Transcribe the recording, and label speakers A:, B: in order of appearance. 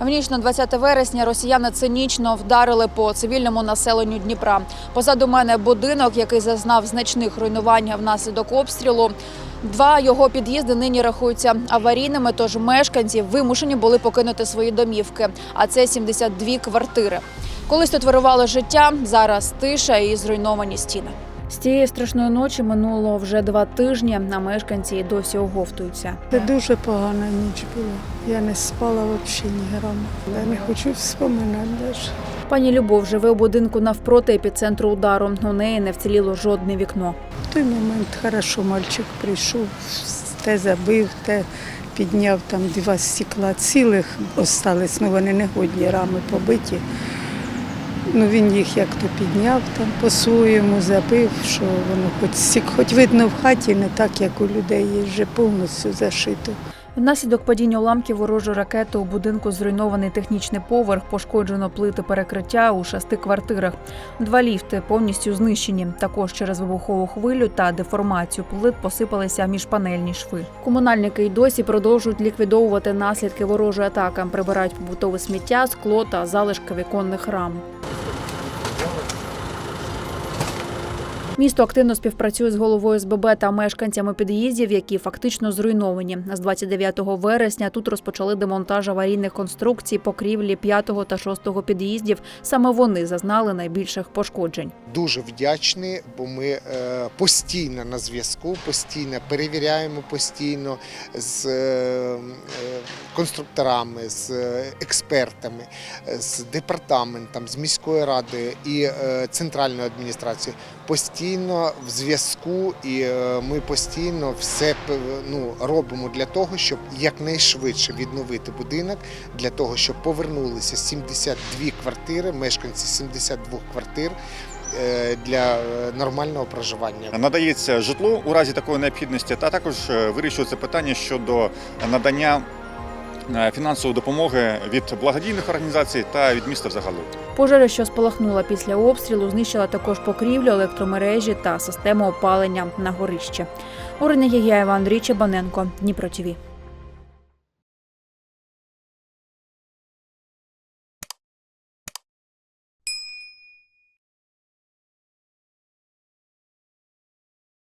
A: В ніч на 20 вересня росіяни цинічно вдарили по цивільному населенню Дніпра. Позаду мене будинок, який зазнав значних руйнувань внаслідок обстрілу. Два його під'їзди нині рахуються аварійними, тож мешканці вимушені були покинути свої домівки. А це 72 квартири. Колись тут вирувало життя, зараз тиша і зруйновані стіни. З цієї страшної ночі минуло вже два тижні, а мешканці й досі оговтуються.
B: Це дуже погана ніч була. Я не спала взагалі ні грама. Я не хочу вспоминати навіть.
A: Пані Любов живе у будинку навпроти епіцентру удару. У неї не вціліло жодне вікно.
B: В той момент хорошо мальчик прийшов, те забив, те підняв там два стекла цілих остались, ну вони не годні, рами побиті. Ну він їх як то підняв там по-своєму, забив, що воно хоч, стік- хоч видно в хаті, не так, як у людей є вже повністю зашито.
A: Внаслідок падіння уламків ворожої ракети у будинку зруйнований технічний поверх, пошкоджено плити перекриття у шести квартирах. Два ліфти повністю знищені. Також через вибухову хвилю та деформацію плит посипалися міжпанельні шви. Комунальники й досі продовжують ліквідовувати наслідки ворожої атаки, прибирають побутове сміття, скло та залишки віконних рам. Місто активно співпрацює з головою СББ та мешканцями під'їздів, які фактично зруйновані. З 29 вересня тут розпочали демонтаж аварійних конструкцій покрівлі 5 та 6 під'їздів. Саме вони зазнали найбільших пошкоджень.
C: дуже вдячні, бо ми е, постійно на зв'язку, постійно перевіряємо постійно з е, е, конструкторами, з експертами, з департаментом, з міською радою і центральною адміністрацією. Постійно в зв'язку, і е, ми постійно все ну, робимо для того, щоб якнайшвидше відновити будинок, для того, щоб повернулися 72 квартири, мешканці 72 квартир е, для е, нормального проживання.
D: надається житло у разі такої необхідності, та також вирішується питання щодо надання фінансової допомоги від благодійних організацій та від міста взагалом.
A: Пожежа, що спалахнула після обстрілу, знищила також покрівлю, електромережі та систему опалення на горищі. Орина Єгяєва, Андрій Чебаненко, Дніпро ТІВІ.